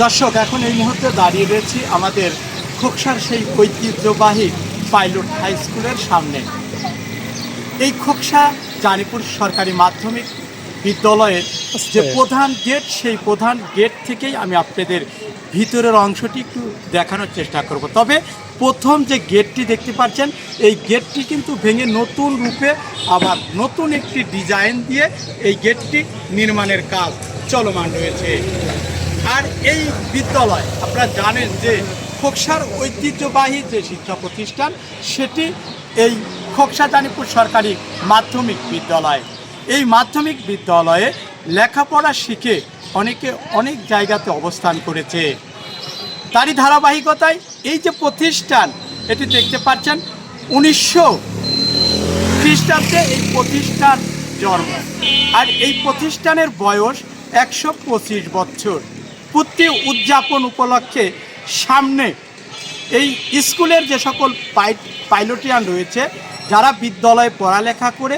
দর্শক এখন এই মুহূর্তে দাঁড়িয়ে রয়েছি আমাদের খোকসার সেই ঐতিহ্যবাহী পাইলট হাই স্কুলের সামনে। এই খোকসা জানিপুর সরকারি মাধ্যমিক বিদ্যালয়ের যে প্রধান গেট সেই প্রধান গেট থেকেই আমি আপনাদের ভিতরের অংশটি একটু দেখানোর চেষ্টা করব। তবে প্রথম যে গেটটি দেখতে পাচ্ছেন এই গেটটি কিন্তু ভেঙে নতুন রূপে আবার নতুন একটি ডিজাইন দিয়ে এই গেটটি নির্মাণের কাজ চলমান রয়েছে। আর এই বিদ্যালয়, আপনারা জানেন যে খোকসার ঐতিহ্যবাহী যে শিক্ষা প্রতিষ্ঠান, সেটি এই খোকসা জানিপুর সরকারি মাধ্যমিক বিদ্যালয়। এই মাধ্যমিক বিদ্যালয়ে লেখাপড়া শিখে অনেকে অনেক জায়গাতে অবস্থান করেছে। তারই ধারাবাহিকতায় এই যে প্রতিষ্ঠান, এটি দেখতে পাচ্ছেন, উনিশশো খ্রিস্টাব্দে এই প্রতিষ্ঠান জন্ম। আর এই প্রতিষ্ঠানের বয়স একশো পঁচিশ বছর। পুত্রি উদযাপন উপলক্ষে সামনে এই স্কুলের যে সকল পাই পাইলটিয়ান রয়েছে, যারা বিদ্যালয়ে পড়ালেখা করে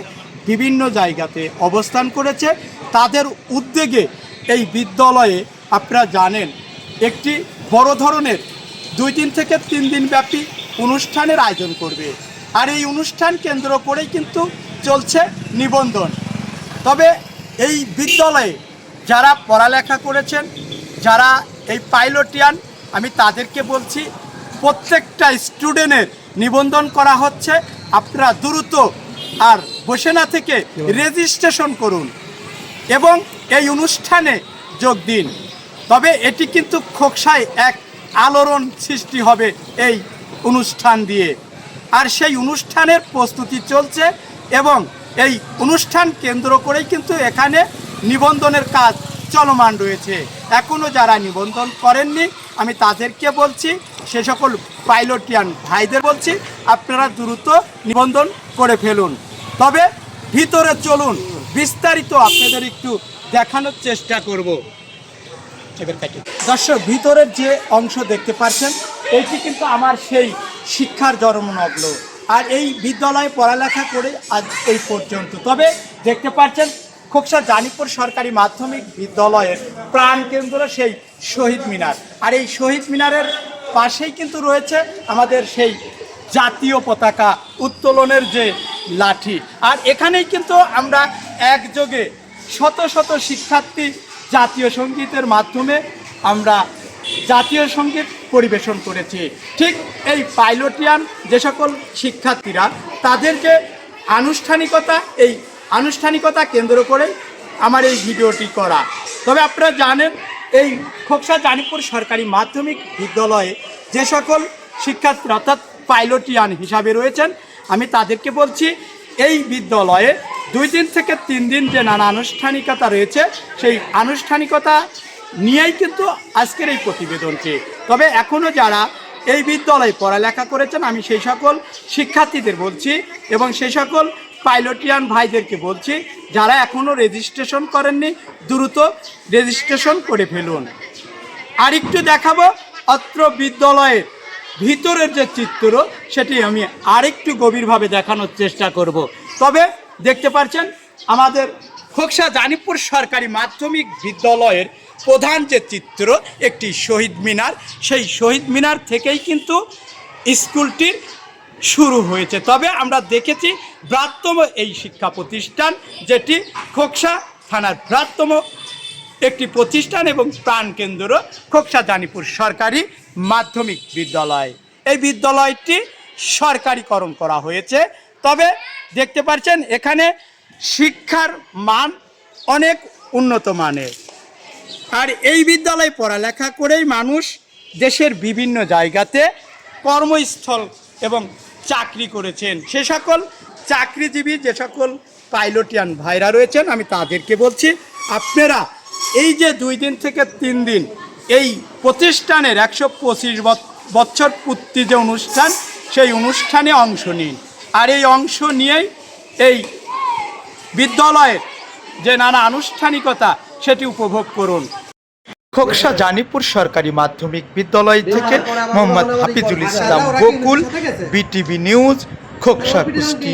বিভিন্ন জায়গাতে অবস্থান করেছে, তাদের উদ্যোগে এই বিদ্যালয়ে আপনারা জানেন, একটি বড় ধরনের দুই দিন থেকে তিন দিন ব্যাপী অনুষ্ঠানের আয়োজন করবে। আর এই অনুষ্ঠান কেন্দ্র করেই কিন্তু চলছে নিবন্ধন। তবে এই বিদ্যালয়ে যারা পড়ালেখা করেছেন যারা এই পাইলটিয়ান, আমি তাদেরকে বলছি, প্রত্যেকটা স্টুডেন্টের নিবন্ধন করা হচ্ছে। আপনারা দ্রুত আর বসে না থেকে রেজিস্ট্রেশন করুন এবং এই অনুষ্ঠানে যোগ দিন। তবে এটি কিন্তু খোকসায় এক আলোড়ন সৃষ্টি হবে এই অনুষ্ঠান দিয়ে। আর সেই অনুষ্ঠানের প্রস্তুতি চলছে এবং এই অনুষ্ঠান কেন্দ্র করেই কিন্তু এখানে নিবন্ধনের কাজ চলমান রয়েছে। এখনও যারা নিবন্ধন করেননি, আমি তাদেরকে বলছি, সে সকল পাইলটিয়ান ভাইদের বলছি, আপনারা দ্রুত নিবন্ধন করে ফেলুন। তবে ভিতরে চলুন, বিস্তারিত আপনাদের একটু দেখানোর চেষ্টা করব। দর্শক, ভিতরের যে অংশ দেখতে পাচ্ছেন, এইটি কিন্তু আমার সেই শিক্ষার জন্মনগ্ন। আর এই বিদ্যালয়ে পড়ালেখা করে আজ এই পর্যন্ত। তবে দেখতে পাচ্ছেন খোকসা জানিপুর সরকারি মাধ্যমিক বিদ্যালয়ের প্রাণ প্রাণকেন্দ্র সেই শহীদ মিনার। আর এই শহীদ মিনারের পাশেই কিন্তু রয়েছে আমাদের সেই জাতীয় পতাকা উত্তোলনের যে লাঠি। আর এখানেই কিন্তু আমরা একযোগে শত শত শিক্ষার্থী জাতীয় সঙ্গীতের মাধ্যমে আমরা জাতীয় সংগীত পরিবেশন করেছি। ঠিক এই পাইলটিয়ান যে সকল শিক্ষার্থীরা তাদের যে আনুষ্ঠানিকতা এই আনুষ্ঠানিকতা কেন্দ্র করে আমার এই ভিডিওটি করা। তবে আপনারা জানেন, এই খোকসা জানিপুর সরকারি মাধ্যমিক বিদ্যালয়ে যে সকল শিক্ষার্থী অর্থাৎ পাইলটিয়ান হিসাবে রয়েছেন, আমি তাদেরকে বলছি, এই বিদ্যালয়ে দুই দিন থেকে তিন দিন যে নানা আনুষ্ঠানিকতা রয়েছে, সেই আনুষ্ঠানিকতা নিয়েই কিন্তু আজকের এই প্রতিবেদনটি। তবে এখনও যারা এই বিদ্যালয়ে পড়ালেখা করেছেন, আমি সেই সকল শিক্ষার্থীদের বলছি এবং সেই সকল পাইলটিয়ান ভাইদেরকে বলছি, যারা এখনও রেজিস্ট্রেশন করেননি, দ্রুত রেজিস্ট্রেশন করে ফেলুন। আরেকটু দেখাবো, অত্র বিদ্যালয়ের ভিতরের যে চিত্র, সেটি আমি আরেকটু গভীরভাবে দেখানোর চেষ্টা করব। তবে দেখতে পাচ্ছেন, আমাদের খোকসা জানিপুর সরকারি মাধ্যমিক বিদ্যালয়ের প্রধান যে চিত্র, একটি শহীদ মিনার। সেই শহীদ মিনার থেকেই কিন্তু স্কুলটির শুরু হয়েছে। তবে আমরা দেখেছি বৃহত্তম এই শিক্ষা প্রতিষ্ঠান যেটি খোকসা থানার বৃহত্তম একটি প্রতিষ্ঠান এবং প্রাণকেন্দ্র খোকসা জানিপুর সরকারি মাধ্যমিক বিদ্যালয়। এই বিদ্যালয়টি সরকারিকরণ করা হয়েছে। তবে দেখতে পাচ্ছেন, এখানে শিক্ষার মান অনেক উন্নত মানের। আর এই বিদ্যালয়ে পড়ালেখা করেই মানুষ দেশের বিভিন্ন জায়গাতে কর্মস্থল এবং চাকরি করেছেন। সে সকল চাকরিজীবী, যে সকল পাইলটিয়ান ভাইরা রয়েছেন, আমি তাদেরকে বলছি, আপনারা এই যে দুই দিন থেকে তিন দিন এই প্রতিষ্ঠানের একশো পঁচিশ বছর পূর্তি যে অনুষ্ঠান, সেই অনুষ্ঠানে অংশ নিন। আর এই অংশ নিয়েই এই বিদ্যালয়ের যে নানা আনুষ্ঠানিকতা, সেটি উপভোগ করুন। খোকসা জানিপুর সরকারি মাধ্যমিক বিদ্যালয় থেকে মোহাম্মদ হাফিজুল ইসলাম বকুল বিটিভি নিউজ খোকসা কুষ্টিয়া।